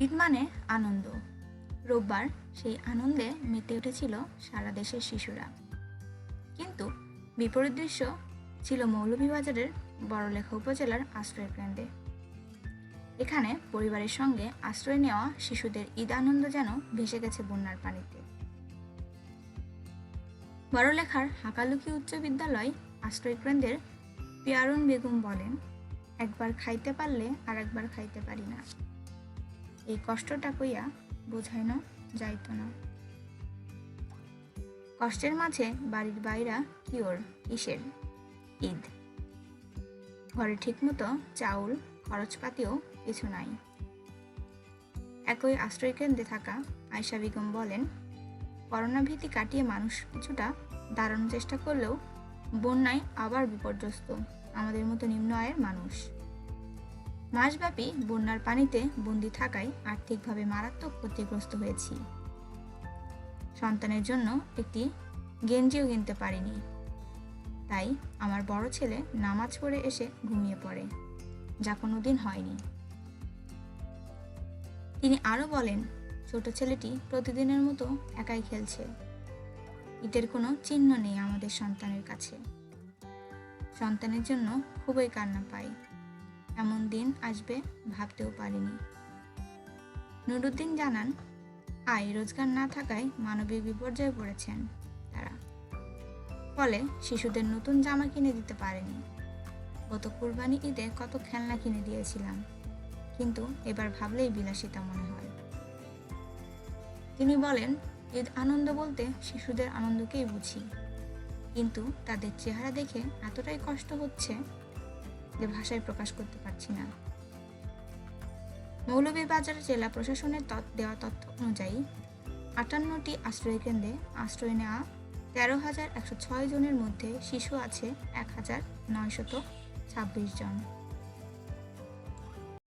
ঈদ মানে আনন্দ। রোববার সেই আনন্দে মেতে উঠেছিল সারা দেশের শিশুরা। কিন্তু বিপরীত দৃশ্য ছিল মৌলভীবাজারের বড়লেখা উপজেলার আশ্রয় কেন্দ্রে। এখানে পরিবারের সঙ্গে আশ্রয় নেওয়া শিশুদের ঈদ আনন্দ যেন ভেসে গেছে বন্যার পানিতে। বড়লেখার হাকালুকি উচ্চ বিদ্যালয় আশ্রয় কেন্দ্রের পিয়ারুন বেগম বলেন, একবার খাইতে পারলে আর একবার খাইতে পারি না। এই কষ্টটা কইয়া বোঝায় না যাইতো না। কষ্টের মাঝে বাড়ির বাইরা কিওর কিসের? ঈদ। ঘরে ঠিকমতো চাউল, খরচপাতিও কিছু নাই। একই আশ্রয় কেন্দ্রে থাকা আয়শা বেগম বলেন, করোনা ভীতি কাটিয়ে মানুষ কিছুটা দাঁড়ানোর চেষ্টা করলেও বন্যায় আবার বিপর্যস্ত। আমাদের মতো নিম্ন আয়ের মানুষ। মাসব্যাপী বন্যার পানিতে বন্দি থাকায় আর্থিকভাবে মারাত্মক ক্ষতিগ্রস্ত হয়েছি। সন্তানের জন্য একটি গেঞ্জিও কিনতে পারিনি। তাই আমার বড় ছেলে নামাজ পড়ে এসে ঘুমিয়ে পড়ে, যা কোনো দিন হয়নি। তিনি আরও বলেন, ছোট ছেলেটি প্রতিদিনের মতো একাই খেলছে। ঈদের কোনো চিহ্ন নেই আমাদের সন্তানের কাছে। সন্তানের জন্য খুবই কান্না পাই এমন দিন আসবে ভাবতেও পারিনি। নুরুদ্দিন জানান, আয়, রোজগার না থাকায় মানবিক বিপর্যয়ে পড়েছেন তারা। ফলে শিশুদের নতুন জামা কিনে দিতে পারেনি। গত কুরবানি ঈদে কত খেলনা কিনে দিয়েছিলাম, কিন্তু এবার ভাবলেই বিলাসিতা মনে হয়। তিনি বলেন, ঈদ আনন্দ বলতে শিশুদের আনন্দকেই বুঝি, কিন্তু তাদের চেহারা দেখে এতটাই কষ্ট হচ্ছে যে ভাষায় প্রকাশ করতে পারছি না। মৌলভীবাজার জেলা প্রশাসনের দেওয়া তথ্য অনুযায়ী আটান্নটি আশ্রয় কেন্দ্রে আশ্রয় নেওয়া তেরো হাজার একশো ছয় জনের মধ্যে শিশু আছে এক হাজার নয়শত ছাব্বিশ জন।